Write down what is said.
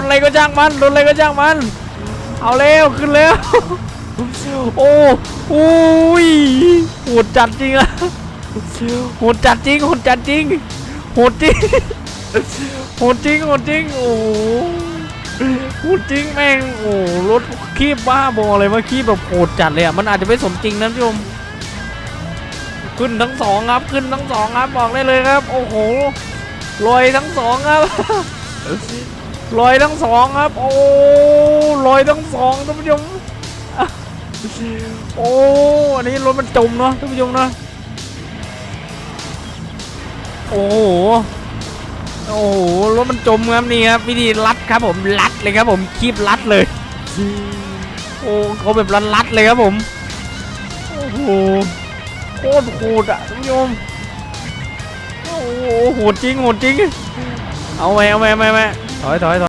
นอะไรก็จ้างมันโดนอะไรก็จ้างมัน เอาเร็วขึ้นแล้วโอ้โอ้ยโหดจัดจริงอะโหดจัดจริงโหดจัดจริงโหดจริงโหดจริงโหดจริงโอ้โหดจริงแม่งโอ้รถคีบบ้าบอเลยว่าคีบแบบโหดจัดเลยอะมันอาจจะไม่สมจริงนะพี่ชมขึ้นทั้งสองครับขึ้นทั้งสองครับบอกได้เลยครับ โอ้โหลอยทั้งสองครับ ลอยทั้งสองครับ โอ้ลอยทั้งสองท่านผู้ชมโอ้อันนี้รถมันจมเนาะท่านผู้ชมเนาะโอ้โหโอ้โหรถมันจมครับนี่ครับวิธีรัดครับผมรัดเลยครับผมคีบรัดเลยโอ้เขาแบบรัดรัดๆเลยครับผมโอ้โหโคตรโหดอะท่านผู้ชมโอ้โหโหดจริงโหดจริง เอาไปเอาไ